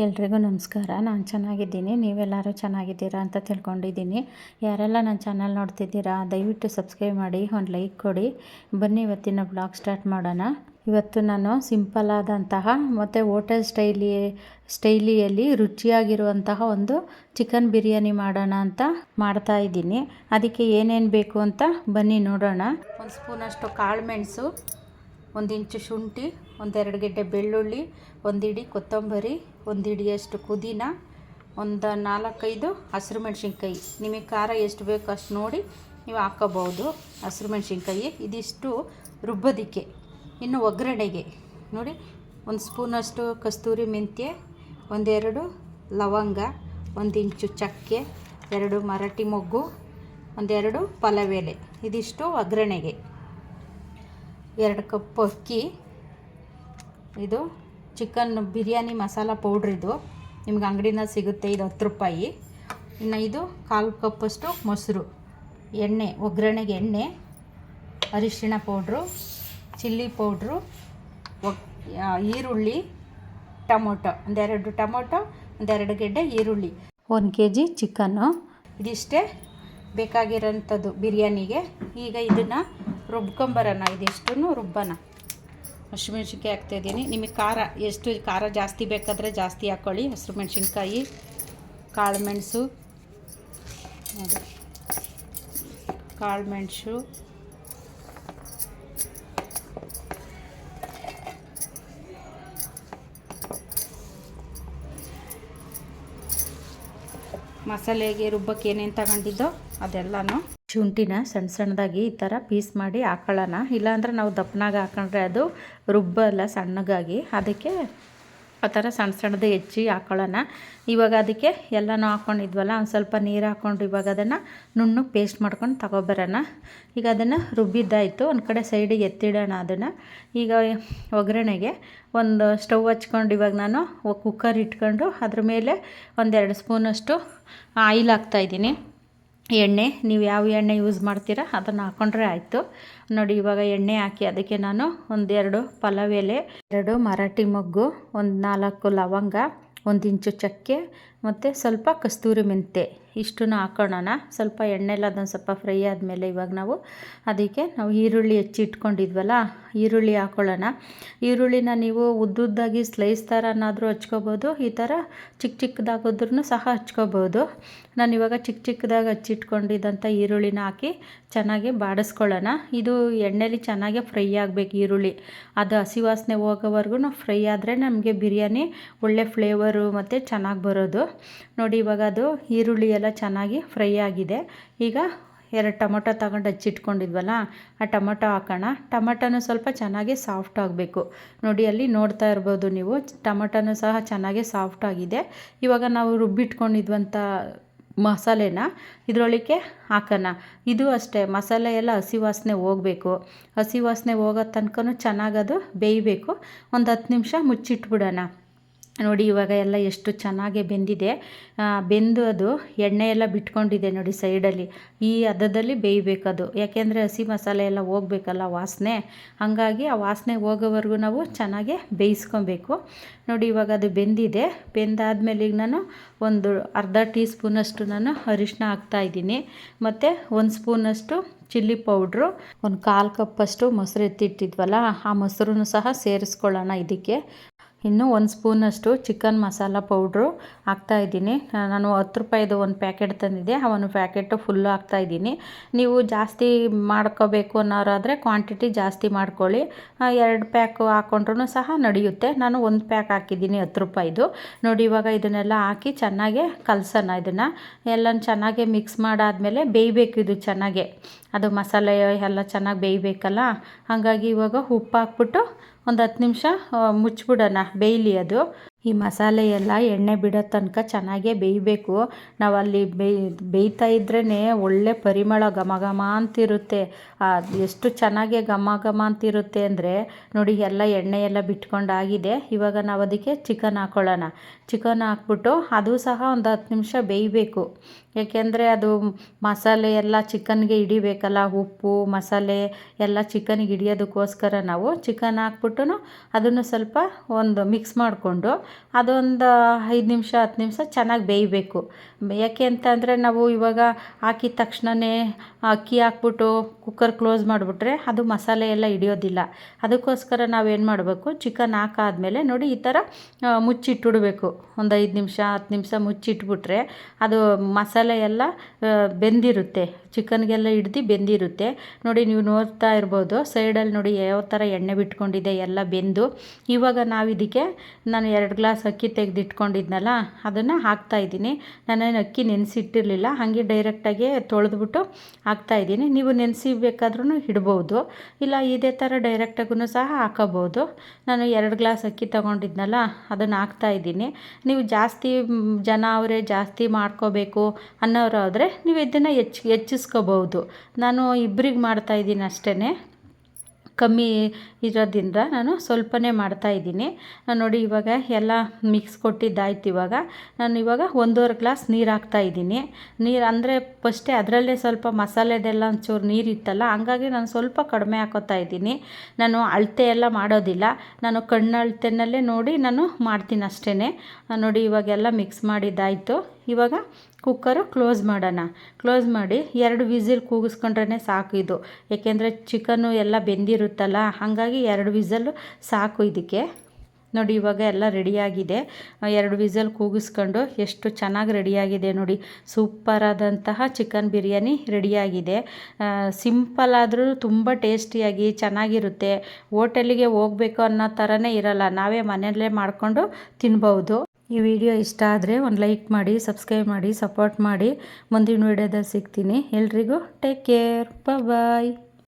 ಎಲ್ರಿಗೂ ನಮಸ್ಕಾರ. ನಾನು ಚೆನ್ನಾಗಿದ್ದೀನಿ. ನೀವೆಲ್ಲರೂ ಚೆನ್ನಾಗಿದ್ದೀರಾ ಅಂತ ತಿಳ್ಕೊಂಡಿದ್ದೀನಿ. ಯಾರೆಲ್ಲ ನನ್ನ ಚಾನಲ್ ನೋಡ್ತಿದ್ದೀರಾ, ದಯವಿಟ್ಟು ಸಬ್ಸ್ಕ್ರೈಬ್ ಮಾಡಿ, ಒಂದು ಲೈಕ್ ಕೊಡಿ. ಬನ್ನಿ, ಇವತ್ತಿನ ಬ್ಲಾಗ್ ಸ್ಟಾರ್ಟ್ ಮಾಡೋಣ. ಇವತ್ತು ನಾನು ಸಿಂಪಲ್ ಆದಂತಹ ಮತ್ತು ಹೋಟೆಲ್ ಸ್ಟೈಲಿ, ಸ್ಟೈಲಿಯಲ್ಲಿ ರುಚಿಯಾಗಿರುವಂತಹ ಒಂದು ಚಿಕನ್ ಬಿರಿಯಾನಿ ಮಾಡೋಣ ಅಂತ ಮಾಡ್ತಾ ಇದ್ದೀನಿ. ಅದಕ್ಕೆ ಏನೇನು ಬೇಕು ಅಂತ ಬನ್ನಿ ನೋಡೋಣ. ಒಂದು ಸ್ಪೂನಷ್ಟು ಕಾಳು ಮೆಣಸು ಒಂದು ಇಂಚು ಶುಂಠಿ ಒಂದೆರಡು ಗೆಡ್ಡೆ ಬೆಳ್ಳುಳ್ಳಿ, ಒಂದು ಇಡಿ ಕೊತ್ತಂಬರಿ, ಒಂದು ಇಡಿಯಷ್ಟು ಪುದೀನ, ಒಂದು ನಾಲ್ಕೈದು ಹಸಿರು ಮೆಣಸಿನ್ಕಾಯಿ. ನಿಮಗೆ ಖಾರ ಎಷ್ಟು ಬೇಕು ಅಷ್ಟು ನೋಡಿ ನೀವು ಹಾಕೋಬೋದು ಹಸಿರು ಮೆಣಸಿನ್ಕಾಯಿ. ಇದಿಷ್ಟು ರುಬ್ಬೋದಕ್ಕೆ. ಇನ್ನು ಒಗ್ಗರಣೆಗೆ. ನೋಡಿ, ಒಂದು ಸ್ಪೂನಷ್ಟು ಕಸ್ತೂರಿ ಮೆಂತ್ಯ ಒಂದೆರಡು ಲವಂಗ, ಒಂದು ಇಂಚು ಚಕ್ಕೆ, ಎರಡು ಮರಾಠಿ ಮೊಗ್ಗು ಒಂದೆರಡು ಪಲಾವ್ ಎಲೆ ಇದಿಷ್ಟು ಒಗ್ಗರಣೆಗೆ. ಎರಡು ಕಪ್ ಅಕ್ಕಿ. ಇದು ಚಿಕನ್ ಬಿರಿಯಾನಿ ಮಸಾಲ ಪೌಡ್ರ್ ಇದು. ನಿಮ್ಗೆ ಅಂಗಡಿನ ಸಿಗುತ್ತೆ, ಇದು ಹತ್ತು ರೂಪಾಯಿ. ಇನ್ನು ಇದು ಕಾಲು ಕಪ್ಪಷ್ಟು ಮೊಸರು. ಎಣ್ಣೆ, ಒಗ್ಗರಣೆಗೆ ಎಣ್ಣೆ, ಅರಿಶಿಣ ಪೌಡ್ರು ಚಿಲ್ಲಿ ಪೌಡ್ರು ಈರುಳ್ಳಿ, ಟೊಮೊಟೊ. ಒಂದೆರಡು ಟೊಮೊಟೊ ಒಂದೆರಡು ಗೆಡ್ಡೆ ಈರುಳ್ಳಿ. ಒಂದು ಕೆ ಜಿ ಚಿಕನ್ನು ಇದಿಷ್ಟೇ ಬೇಕಾಗಿರೋಂಥದ್ದು ಬಿರಿಯಾನಿಗೆ. ಈಗ ಇದನ್ನು ರುಬ್ಕೊಂಬರೋಣ, ಇದಿಷ್ಟನ್ನು ರುಬ್ಬನ ಹಸಿಮೆಣ್ಸಿನ್ಕಾಯಿ ಹಾಕ್ತಾಯಿದ್ದೀನಿ ನಿಮಗೆ ಖಾರ, ಎಷ್ಟು ಖಾರ ಜಾಸ್ತಿ ಬೇಕಾದರೆ ಜಾಸ್ತಿ ಹಾಕ್ಕೊಳ್ಳಿ ಹಸಿರು ಮೆಣಸಿನ್ಕಾಯಿ, ಕಾಳು ಮೆಣಸು ಕಾಳು ಮೆಣಸು, ಮಸಾಲೆಗೆ ರುಬ್ಬಕ್ಕೆ ಏನೇನು ತಗೊಂಡಿದ್ದೋ ಅದೆಲ್ಲನೂ ಶುಂಠಿನ ಸಣ್ಣ ಸಣ್ಣದಾಗಿ ಈ ಥರ ಪೀಸ್ ಮಾಡಿ ಹಾಕೊಳ್ಳೋಣ. ಇಲ್ಲಾಂದ್ರೆ ನಾವು ದಪ್ಪನಾಗ ಹಾಕೊಂಡ್ರೆ ಅದು ರುಬ್ಬಲ್ಲ ಸಣ್ಣಗಾಗಿ. ಅದಕ್ಕೆ ಆ ಥರ ಸಣ್ಣ ಸಣ್ಣದು ಹೆಚ್ಚಿ ಹಾಕೊಳ್ಳೋಣ. ಇವಾಗ ಅದಕ್ಕೆ ಎಲ್ಲನೂ ಹಾಕ್ಕೊಂಡಿದ್ವಲ್ಲ ಒಂದು ಸ್ವಲ್ಪ ನೀರು ಹಾಕ್ಕೊಂಡು ಇವಾಗ ಅದನ್ನು ನುಣ್ಣು ಪೇಸ್ಟ್ ಮಾಡ್ಕೊಂಡು ತಗೊಬರೋಣ. ಈಗ ಅದನ್ನು ರುಬ್ಬಿದ್ದಾಯಿತು. ಒಂದು ಕಡೆ ಸೈಡಿಗೆ ಎತ್ತಿಡೋಣ ಅದನ್ನು. ಈಗ ಒಗ್ಗರಣೆಗೆ ಒಂದು ಸ್ಟವ್ ಹಚ್ಕೊಂಡು ಇವಾಗ ನಾನು ಕುಕ್ಕರ್ ಇಟ್ಕೊಂಡು ಅದ್ರ ಮೇಲೆ ಒಂದೆರಡು ಸ್ಪೂನಷ್ಟು ಆಯಿಲ್ ಹಾಕ್ತಾಯಿದ್ದೀನಿ ಎಣ್ಣೆ, ನೀವು ಯಾವ ಎಣ್ಣೆ ಯೂಸ್ ಮಾಡ್ತೀರಾ ಅದನ್ನು ಹಾಕ್ಕೊಂಡ್ರೆ ಆಯಿತು. ನೋಡಿ, ಇವಾಗ ಎಣ್ಣೆ ಹಾಕಿ ಅದಕ್ಕೆ ನಾನು ಒಂದೆರಡು ಪಲಾವ್ ಎಲೆ, ಎರಡು ಮರಾಠಿ ಮೊಗ್ಗು, ಒಂದು ನಾಲ್ಕು ಲವಂಗ, ಒಂದು ಇಂಚು ಚಕ್ಕೆ ಮತ್ತು ಸ್ವಲ್ಪ ಕಸ್ತೂರಿ ಮೆಂತೆ ಇಷ್ಟನ್ನು ಹಾಕೋಣ ಸ್ವಲ್ಪ ಎಣ್ಣೆಲ್ಲ ಅದೊಂದು ಸ್ವಲ್ಪ ಫ್ರೈ ಆದಮೇಲೆ ಇವಾಗ ನಾವು ಅದಕ್ಕೆ ನಾವು ಈರುಳ್ಳಿ ಹೆಚ್ಚಿ ಇಟ್ಕೊಂಡಿದ್ವಲ್ಲ, ಈರುಳ್ಳಿ ಹಾಕೊಳ್ಳೋಣ. ಈರುಳ್ಳಿನ ನೀವು ಉದ್ದುದ್ದಾಗಿ ಸ್ಲೈಸ್ ಥರನಾದರೂ ಹಚ್ಕೋಬೋದು, ಈ ಥರ ಚಿಕ್ಕ ಚಿಕ್ಕದಾಗೋದ್ರೂ ಸಹ ಹಚ್ಕೋಬೋದು. ನಾನು ಇವಾಗ ಚಿಕ್ಕ ಚಿಕ್ಕದಾಗಿ ಹಚ್ಚಿಟ್ಕೊಂಡಿದ್ದಂಥ ಈರುಳ್ಳಿನ ಹಾಕಿ ಚೆನ್ನಾಗಿ ಬಾಡಿಸ್ಕೊಳ್ಳೋಣ. ಇದು ಎಣ್ಣೆಲಿ ಚೆನ್ನಾಗಿ ಫ್ರೈ ಆಗಬೇಕು ಈರುಳ್ಳಿ. ಅದು ಹಸಿ ವಾಸನೆ ಹೋಗೋವರೆಗೂ ಫ್ರೈ ಆದರೆ ನಮಗೆ ಬಿರಿಯಾನಿ ಒಳ್ಳೆ ಫ್ಲೇವರು ಮತ್ತು ಚೆನ್ನಾಗಿ ಬರೋದು. ನೋಡಿ ಇವಾಗ ಅದು ಈರುಳ್ಳಿ ಎಲ್ಲ ಚೆನ್ನಾಗಿ ಫ್ರೈ ಆಗಿದೆ. ಈಗ ಎರಡು ಟೊಮೊಟೊ ತಗೊಂಡು ಹಚ್ಚಿಟ್ಕೊಂಡಿದ್ವಲ್ಲ, ಆ ಟೊಮೊಟೊ ಹಾಕೋಣ. ಟೊಮೊಟೊನೂ ಸ್ವಲ್ಪ ಚೆನ್ನಾಗಿ ಸಾಫ್ಟ್ ಆಗಬೇಕು. ನೋಡಿ, ಅಲ್ಲಿ ನೋಡ್ತಾ ಇರ್ಬೋದು ನೀವು, ಟೊಮೊಟೊನೂ ಸಹ ಚೆನ್ನಾಗಿ ಸಾಫ್ಟ್ ಆಗಿದೆ. ಇವಾಗ ನಾವು ರುಬ್ಬಿಟ್ಕೊಂಡಿದ್ವಂಥ ಮಸಾಲೆನ ಇದರೊಳಗೆ ಹಾಕೋಣ. ಇದು ಅಷ್ಟೇ, ಮಸಾಲೆ ಎಲ್ಲ ಹಸಿ ವಾಸನೆ ಹೋಗಬೇಕು. ಹಸಿ ವಾಸನೆ ಹೋಗೋ ತನಕ ಚೆನ್ನಾಗದು ಬೇಯಬೇಕು. ಒಂದು ಹತ್ತು ನಿಮಿಷ ಮುಚ್ಚಿಟ್ಬಿಡೋಣ. ನೋಡಿ, ಇವಾಗ ಎಲ್ಲ ಎಷ್ಟು ಚೆನ್ನಾಗಿ ಬೆಂದಿದೆ. ಬೆಂದು ಅದು ಎಣ್ಣೆ ಎಲ್ಲ ಬಿಟ್ಕೊಂಡಿದೆ ನೋಡಿ ಸೈಡಲ್ಲಿ. ಈ ಹದದಲ್ಲಿ ಬೇಯಬೇಕದು. ಯಾಕೆಂದರೆ ಹಸಿ ಮಸಾಲೆ ಎಲ್ಲ ಹೋಗ್ಬೇಕಲ್ಲ ವಾಸನೆ. ಹಾಗಾಗಿ ಆ ವಾಸನೆ ಹೋಗೋವರೆಗೂ ನಾವು ಚೆನ್ನಾಗಿ ಬೇಯಿಸ್ಕೊಬೇಕು. ನೋಡಿ, ಇವಾಗ ಅದು ಬೆಂದಿದೆ. ಬೆಂದಾದ್ಮೇಲೆ ಈಗ ನಾನು ಒಂದು ಅರ್ಧ ಟೀ ಸ್ಪೂನಷ್ಟು ನಾನು ಅರಿಶಿನ ಹಾಕ್ತಾಯಿದ್ದೀನಿ ಮತ್ತು ಒಂದು ಸ್ಪೂನಷ್ಟು ಚಿಲ್ಲಿ ಪೌಡ್ರು. ಒಂದು ಕಾಲು ಕಪ್ಪಷ್ಟು ಮೊಸರು ಎತ್ತಿಟ್ಟಿದ್ವಲ್ಲ, ಆ ಮೊಸರು ಸಹ ಸೇರಿಸ್ಕೊಳ್ಳೋಣ ಇದಕ್ಕೆ. ಇನ್ನು ಒಂದು ಸ್ಪೂನಷ್ಟು ಚಿಕನ್ ಮಸಾಲ ಪೌಡ್ರು ಹಾಕ್ತಾಯಿದ್ದೀನಿ ನಾನು ಹತ್ತು ರೂಪಾಯಿದು ಒಂದು ಪ್ಯಾಕೆಟ್ ತಂದಿದ್ದೆ. ಆ ಒಂದು ಪ್ಯಾಕೆಟು ಫುಲ್ಲು ಹಾಕ್ತಾಯಿದ್ದೀನಿ ನೀವು ಜಾಸ್ತಿ ಮಾಡ್ಕೋಬೇಕು ಅನ್ನೋರಾದರೆ ಕ್ವಾಂಟಿಟಿ ಜಾಸ್ತಿ ಮಾಡ್ಕೊಳ್ಳಿ. ಎರಡು ಪ್ಯಾಕ್ ಹಾಕ್ಕೊಂಡ್ರೂ ಸಹ ನಡೆಯುತ್ತೆ. ನಾನು ಒಂದು ಪ್ಯಾಕ್ ಹಾಕಿದ್ದೀನಿ ಹತ್ತು ರೂಪಾಯಿದು. ನೋಡಿ, ಇವಾಗ ಇದನ್ನೆಲ್ಲ ಹಾಕಿ ಚೆನ್ನಾಗೆ ಕಲಸೋಣ ಇದನ್ನು. ಎಲ್ಲ ಚೆನ್ನಾಗೆ ಮಿಕ್ಸ್ ಮಾಡಾದಮೇಲೆ ಬೇಯಬೇಕು ಇದು ಚೆನ್ನಾಗೆ. ಅದು ಮಸಾಲೆ ಎಲ್ಲ ಚೆನ್ನಾಗಿ ಬೇಯಬೇಕಲ್ಲ? ಹಾಗಾಗಿ ಇವಾಗ ಉಪ್ಪು ಹಾಕ್ಬಿಟ್ಟು ಒಂದು ಹತ್ತು ನಿಮಿಷ ಮುಚ್ಚಿಬಿಡೋಣ ಬೇಯಲಿ ಅದು. ಈ ಮಸಾಲೆ ಎಲ್ಲ ಎಣ್ಣೆ ಬಿಡೋ ತನಕ ಚೆನ್ನಾಗೇ ಬೇಯಬೇಕು. ನಾವು ಅಲ್ಲಿ ಬೇಯ್, ಬೇಯ್ತಾ ಇದ್ರೇ ಒಳ್ಳೆ ಪರಿಮಳ ಘಮ ಘಮ ಅಂತಿರುತ್ತೆ. ಎಷ್ಟು ಚೆನ್ನಾಗೆ ಘಮ ಘಮ ಅಂತಿರುತ್ತೆ ಅಂದರೆ ನೋಡಿ ಎಲ್ಲ ಎಣ್ಣೆ ಎಲ್ಲ ಬಿಟ್ಕೊಂಡಾಗಿದೆ ಇವಾಗ ನಾವು ಅದಕ್ಕೆ ಚಿಕನ್ ಹಾಕ್ಕೊಳ್ಳೋಣ ಚಿಕನ್ ಹಾಕ್ಬಿಟ್ಟು ಅದು ಸಹ ಒಂದು ಹತ್ತು ನಿಮಿಷ ಬೇಯಬೇಕು. ಏಕೆಂದರೆ ಅದು ಮಸಾಲೆ ಎಲ್ಲ ಚಿಕನ್ಗೆ ಹಿಡಿಬೇಕಲ್ಲ, ಉಪ್ಪು, ಮಸಾಲೆ ಎಲ್ಲ ಚಿಕನ್ಗೆ ಹಿಡಿಯೋದಕ್ಕೋಸ್ಕರ ನಾವು ಚಿಕನ್ ಹಾಕ್ಬಿಟ್ಟು ಅದನ್ನು ಸ್ವಲ್ಪ ಒಂದು ಮಿಕ್ಸ್ ಮಾಡಿಕೊಂಡು ಅದೊಂದು ಐದು ನಿಮಿಷ, ಹತ್ತು ನಿಮಿಷ ಚೆನ್ನಾಗಿ ಬೇಯಬೇಕು. ಯಾಕೆ ಅಂತಂದರೆ ನಾವು ಇವಾಗ ಹಾಕಿದ ತಕ್ಷಣವೇ ಅಕ್ಕಿ ಹಾಕ್ಬಿಟ್ಟು ಕುಕ್ಕರ್ ಕ್ಲೋಸ್ ಮಾಡಿಬಿಟ್ರೆ ಅದು ಮಸಾಲೆ ಎಲ್ಲ ಹಿಡಿಯೋದಿಲ್ಲ. ಅದಕ್ಕೋಸ್ಕರ ನಾವೇನು ಮಾಡಬೇಕು ಚಿಕನ್ ಹಾಕಾದ್ಮೇಲೆ ನೋಡಿ ಈ ಥರ ಮುಚ್ಚಿಟ್ಟುಬಿಡಬೇಕು ಒಂದು ಐದು ನಿಮಿಷ, ಹತ್ತು ನಿಮಿಷ ಮುಚ್ಚಿಟ್ಬಿಟ್ರೆ ಅದು ಮಸಾಲೆ ಎಲ್ಲ ಬೆಂದಿರುತ್ತೆ. ಚಿಕನ್ಗೆಲ್ಲ ಹಿಡ್ದು ಬೆಂದಿರುತ್ತೆ. ನೋಡಿ ನೀವು ನೋಡ್ತಾ ಇರ್ಬೋದು ಸೈಡಲ್ಲಿ ನೋಡಿ ಯಾವ ಥರ ಎಣ್ಣೆ ಬಿಟ್ಕೊಂಡಿದೆ ಎಲ್ಲ ಬೆಂದು. ಇವಾಗ ನಾವು ಇದಕ್ಕೆ ನಾನು ಎರಡು ಗ್ಲಾಸ್ ಅಕ್ಕಿ ತೆಗೆದಿಟ್ಕೊಂಡಿದ್ನಲ್ಲ, ಅದನ್ನು ಹಾಕ್ತಾಯಿದ್ದೀನಿ ನಾನೇನು ಅಕ್ಕಿ ನೆನೆಸಿಟ್ಟಿರಲಿಲ್ಲ, ಹಾಗೆ ಡೈರೆಕ್ಟಾಗಿ ತೊಳೆದ್ಬಿಟ್ಟು ಹಾಕ್ತಾಯಿದ್ದೀನಿ ನೀವು ನೆನೆಸಿಬೇಕಾದ್ರೂ ಇಡ್ಬೋದು, ಇಲ್ಲ ಇದೇ ಥರ ಡೈರೆಕ್ಟಾಗೂ ಸಹ ಹಾಕೋಬೋದು. ನಾನು ಎರಡು ಗ್ಲಾಸ್ ಅಕ್ಕಿ ತೊಗೊಂಡಿದ್ನಲ್ಲ, ಅದನ್ನು ಹಾಕ್ತಾಯಿದ್ದೀನಿ ನೀವು ಜಾಸ್ತಿ, ಜನ ಅವರೇ ಜಾಸ್ತಿ ಮಾಡ್ಕೋಬೇಕು ಅನ್ನೋರಾದರೆ ನೀವು ಇದನ್ನು ಹೆಚ್ಚು ಹೆಚ್ಚಿಸ್ಕೋಬೋದು ನಾನು ಇಬ್ಬರಿಗೆ ಮಾಡ್ತಾಯಿದ್ದೀನಿ ಅಷ್ಟೇ ಕಮ್ಮಿ ಇರೋದ್ರಿಂದ ನಾನು ಸ್ವಲ್ಪನೇ ಮಾಡ್ತಾಯಿದ್ದೀನಿ ನೋಡಿ ಇವಾಗ ಎಲ್ಲ ಮಿಕ್ಸ್ ಕೊಟ್ಟಿದ್ದಾಯ್ತು ಇವಾಗ. ನಾನು ಇವಾಗ ಒಂದೂವರೆ ಗ್ಲಾಸ್ ನೀರು ಹಾಕ್ತಾಯಿದ್ದೀನಿ ನೀರು ಅಂದರೆ ಫಸ್ಟೇ ಅದರಲ್ಲೇ ಸ್ವಲ್ಪ ಮಸಾಲೆದೆಲ್ಲ ಒಂಚೂರು ನೀರಿತ್ತಲ್ಲ ಹಂಗಾಗಿ ನಾನು ಸ್ವಲ್ಪ ಕಡಿಮೆ ಹಾಕೋತಾ ಇದ್ದೀನಿ. ನಾನು ಅಳತೆ ಎಲ್ಲ ಮಾಡೋದಿಲ್ಲ. ನಾನು ಕಣ್ಣು ಅಳತೆನಲ್ಲೇ ನೋಡಿ ನಾನು ಮಾಡ್ತೀನಿ ಅಷ್ಟೇ ನೋಡಿ ಇವಾಗೆಲ್ಲ ಮಿಕ್ಸ್ ಮಾಡಿದ್ದಾಯಿತು. ಇವಾಗ ಕುಕ್ಕರು ಕ್ಲೋಸ್ ಮಾಡೋಣ. ಕ್ಲೋಸ್ ಮಾಡಿ ಎರಡು ವಿಸಿಲ್ ಕೂಗಿಸ್ಕೊಂಡ್ರೆ ಸಾಕು ಇದು. ಏಕೆಂದರೆ ಚಿಕನ್ನು ಎಲ್ಲ ಬೆಂದಿರುತ್ತಲ್ಲ, ಹಾಗಾಗಿ ಎರಡು ವಿಸಲ್ಲು ಸಾಕು ಇದಕ್ಕೆ. ನೋಡಿ, ಇವಾಗ ಎಲ್ಲ ರೆಡಿಯಾಗಿದೆ ಎರಡು ವಿಸಲ್ ಕೂಗಿಸ್ಕೊಂಡು ಎಷ್ಟು ಚೆನ್ನಾಗಿ ರೆಡಿಯಾಗಿದೆ ನೋಡಿ. ಸೂಪರಾದಂತಹ ಚಿಕನ್ ಬಿರಿಯಾನಿ ರೆಡಿಯಾಗಿದೆ ಸಿಂಪಲ್ ಆದರೂ ತುಂಬ ಟೇಸ್ಟಿಯಾಗಿ ಚೆನ್ನಾಗಿರುತ್ತೆ. ಹೋಟೆಲಿಗೆ ಹೋಗ್ಬೇಕು ಅನ್ನೋ ಥರನೇ ಇರಲ್ಲ. ನಾವೇ ಮನೆಯಲ್ಲೇ ಮಾಡಿಕೊಂಡು ತಿನ್ಬೋದು ಈ ವಿಡಿಯೋ ಇಷ್ಟ ಆದರೆ ಒಂದು ಲೈಕ್ ಮಾಡಿ, ಸಬ್ಸ್ಕ್ರೈಬ್ ಮಾಡಿ, ಸಪೋರ್ಟ್ ಮಾಡಿ. ಮುಂದಿನ ವಿಡಿಯೋದಲ್ಲಿ ಸಿಗ್ತೀನಿ. ಎಲ್ರಿಗೂ ಟೇಕ್ ಕೇರ್ ಬಾಯ್